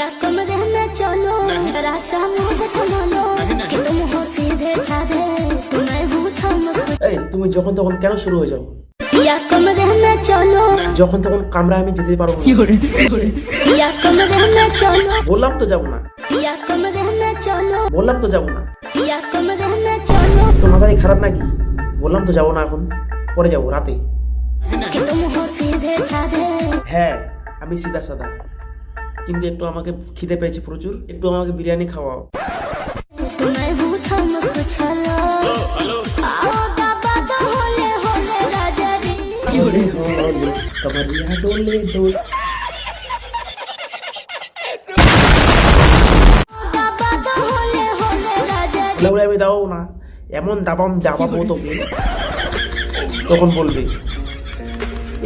या कमरे में चलो जरा सा मुंह थमालो कि तुम हो सीधे साधे तुम्हें हूँ चमक এই তুমি যখন তখন কেন শুরু হয়ে যাও या कमरे में चलो যখন তখন কামরা আমি যেতে পারবো না। या कमरे में चलो বললাম তো যাবো না या कमरे में चलो বললাম তো যাবো না या কমরে में चलो তো মাথায় খারাপ নাকি বললাম তো যাবো না এখন পরে যাবো রাতে कि तुम हो सीधे साधे হ্যাঁ আমি সিধা সাদা কিন্তু একটু আমাকে খিদে পেয়েছে প্রচুর। একটু আমাকে বিরিয়ানি খাওয়াও। আমি দাও না। এমন দাবাম দাবাবো তোকে। তখন বলবে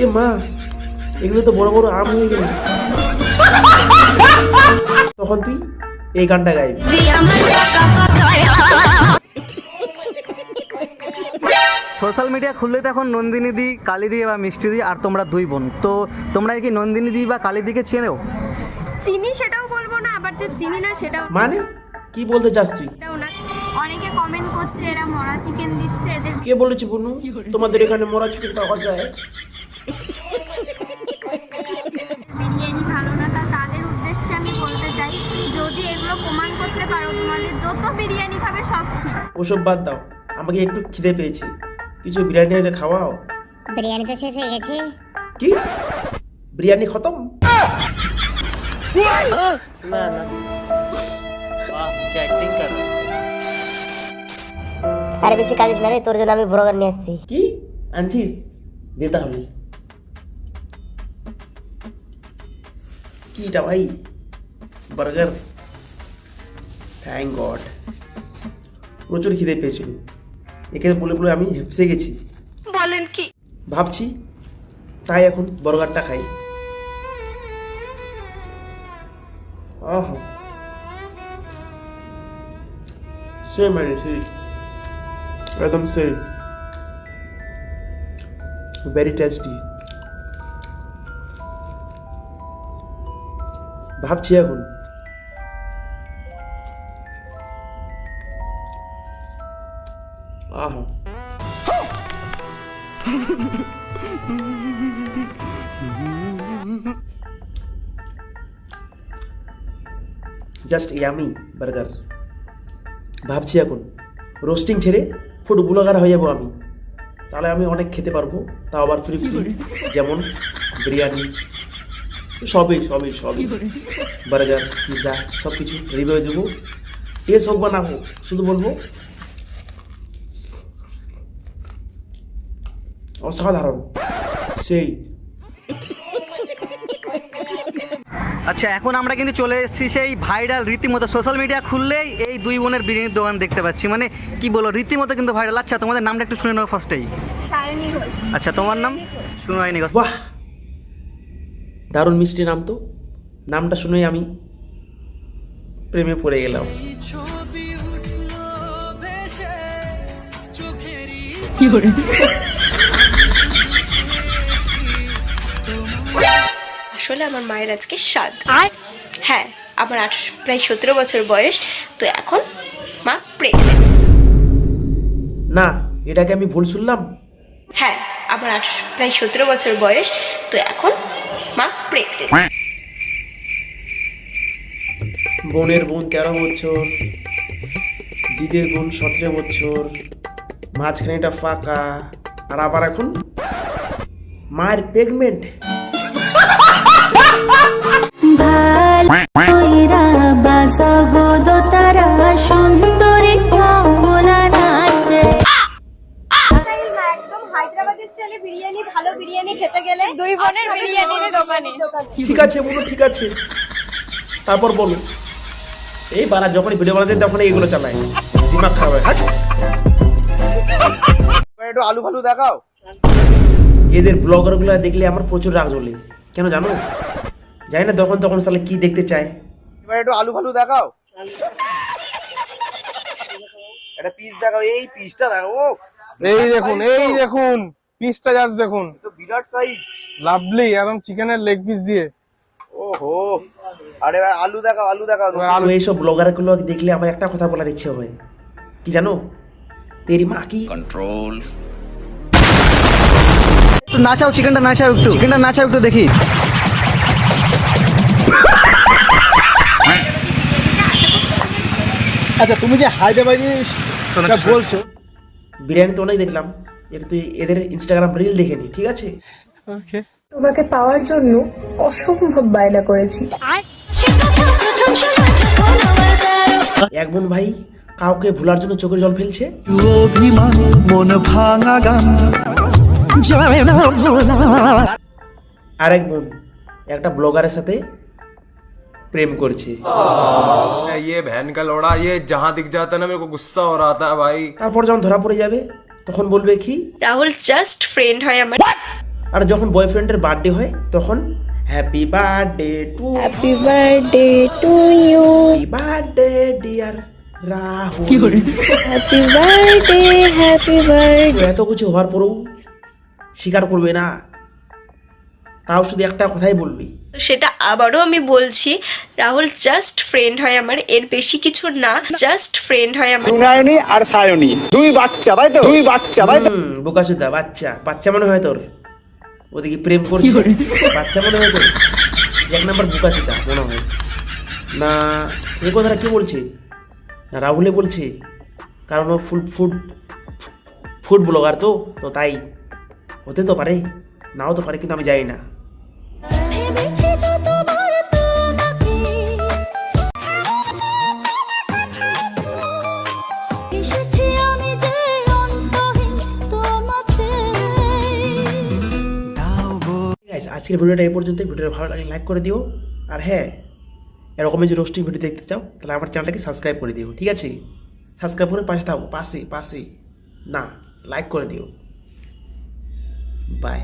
এ মা এগুলো তো বড় বড় আম হয়ে গেল তখন তুই এই গানটা গাইবি। সোশ্যাল মিডিয়া খুললে তো এখন নন্দিনী দি কালী দি বা মিষ্টি দি আর তোমরা দুই বোন। তো তোমরা কি নন্দিনী দি বা কালী দিকে চেনেও চিনি সেটাও বলব না আবার যে চিনি না সেটাও মানে? কি বলতে চাস তুই? না। অনেকে কমেন্ট করছে এরা মরা চিকেন দিচ্ছে এদের কে বলেছি বুনু? তোমাদের এখানে মরা চিকেন পাওয়া যায়? এগুলো প্রমাণ করতে পারো তোমাদের যত বিরিয়ানি খাবে সব ওসব বাদ দাও আমাকে একটু খিদে পেয়েছে। কিছু বিরিয়ানি এনে খাওয়াও। বিরিয়ানি তো শেষ হয়ে গেছে। কি? বিরিয়ানি খতম? আরে বেশি কাঁদিস না রে তোর জন্য আমি ভোরগান নিয়ে আসছি। কি? আনছিস? দে তাহলে। কিটা ভাই? বার্গার। থ্যাংক গড প্রচুর খিদে পেয়েছিল। একে বলে বলে আমি হেপসে গেছি। বলেন কি? ভাবছি তাই এখন বার্গারটা খাই। আহ। সেই মানে সেই একদম সেই ভেরি টেস্টি ভাবছি এখন আহা জাস্ট ইয়ামি বার্গার ভাবছি এখন রোস্টিং ছেড়ে ফুড ব্লগার হয়ে যাব আমি। তাহলে আমি অনেক খেতে পারব তাও আবার ফ্রি ফ্রি যেমন বিরিয়ানি সবই সবই সবই। বার্গার পিৎজা সব কিছু রিভিউ দেবো। টেস্ট হোক বা না হোক শুধু বলব অসাধারণ। সেই। আচ্ছা এখন আমরা কিন্তু চলে এসেছি সেই ভাইরাল রীতিমতো সোশ্যাল মিডিয়া খুললেই এই দুই বোনের বিরিয়ানির দোকান দেখতে পাচ্ছি। মানে কি বলো রীতিমতো কিন্তু ভাইরাল আচ্ছা তোমাদের নামটা একটু শুনে নেব ফার্স্টেই আচ্ছা তোমার নাম? শুনো হয়নি। বাহ! দারুণ মিষ্টি নাম তো। নামটা শুনেই আমি প্রেমে পড়ে গেলাম। আসলে আমার মায়ের আজকে সাত। হ্যাঁ আমার আঠাশ প্রায় সতেরো বছর বয়স তো এখন মা প্রেগনেন্ট না এটাকে আমি ভুল শুনলাম? হ্যাঁ আমার আঠাশ প্রায় সতেরো বছর বয়স তো এখন মা প্রেগনেন্ট বোনের বোন তেরো বছর দিদির বোন সতেরো বছর মাঝখানেটা ফাঁকা আর আবার এখন মায়ের স্টাইলে বিরিয়ানি ভালো বিরিয়ানি খেতে গেলে দুই বোনের বিরিয়ানির দোকানে ঠিক আছে বলো ঠিক আছে। তারপর বলো। এই বানা যখন ভিডিও বানাতে তখন এইগুলো চালায়। দিমাগ খারাপ হয়। একটু আলু ফালু দেখাও। এদের ব্লগারগুলো দেখলে আমার প্রচুর রাগ জ্বলে। কেন জানো? জানি না তখন তখন সালে কি দেখতে চায়। এবার একটু আলু ফালু দেখাও। একটা পিস দেখাও এই পিসটা দেখো ওফ এই দেখুন এই দেখুন পিসটা জাস্ট দেখুন। তো বিরাট সাইজ লাভলি একদম চিকেনের লেগ পিস দিয়ে। ওহো আরে আলু দেখাও আলু দেখাও। আলু এইসব ব্লগারগুলো দেখলে আমার একটা কথা বলার ইচ্ছে হয় কি জানো? তেরি মা কি একটু নাচাও চিকেনটা নাচাও একটু। চিকেনটা নাচাও একটু দেখি। আচ্ছা তুমি যে হায়দ্রাবাদি বলছো বিরিয়ানি তো অনেক দেখলাম। একটু এদের ইনস্টাগ্রাম রিল দেখে নি ঠিক আছে? ওকে তোমাকে পাওয়ার জন্য অসম্ভব বায়না করেছি। এক বোন ভাই কাউকে ভোলার জন্য চোখের জল ফেলছে। যায় না আরেক বোন একটা ব্লগারের সাথে প্রেম করছে। ইয়ে ভ্যান কা লোড়া ইয়ে যাহা দিক জাতা না মেরে গুসা হো রহা থা ভাই। তারপর যখন ধরা পড়ে যাবে তখন বলবে কি রাহুল জাস্ট ফ্রেন্ড হয় আমার। আর যখন বয়ফ্রেন্ডের বার্থডে হয় তখন happy birthday to happy birthday to you happy birthday dear Rahul happy birthday happy birthday এত কিছু হওয়ার পরেও স্বীকার করবে না। তাও শুধু একটা কথাই বলবি। সেটা আবারও আমি বলছি রাহুল জাস্ট ফ্রেন্ড হয় আমার এর বেশি কিছু না জাস্ট ফ্রেন্ড হয় আমার। সুনায়নি আর সায়নী দুই বাচ্চা তাই তো? দুই বাচ্চা তাই তো? হুম বোকাচুদা বাচ্চা বাচ্চা মনে হয় তোর? ওদিকে প্রেম করছে। বাচ্চা মনে হয় তোর? এক নাম্বার বোকাচুদা মনে হয়। না এ কথাটা কি বলছে? না রাহুলে বলছে। কারণ ও ফুড ফুড ফুড ব্লগার তো তো তাই। হতে তো পারে নাও তো পারে কিন্তু আমি জানি না। আজকের ভিডিওটা এই পর্যন্ত ভিডিওটা ভালো লাগলে লাইক করে দিও। আর হ্যাঁ এরকমের যে রোস্টিং ভিডিও দেখতে চাও তাহলে আমার চ্যানেলটাকে সাবস্ক্রাইব করে দিও ঠিক আছে? সাবস্ক্রাইব করে পাশে থাকো পাশে পাশে। না লাইক করে দিও। বাই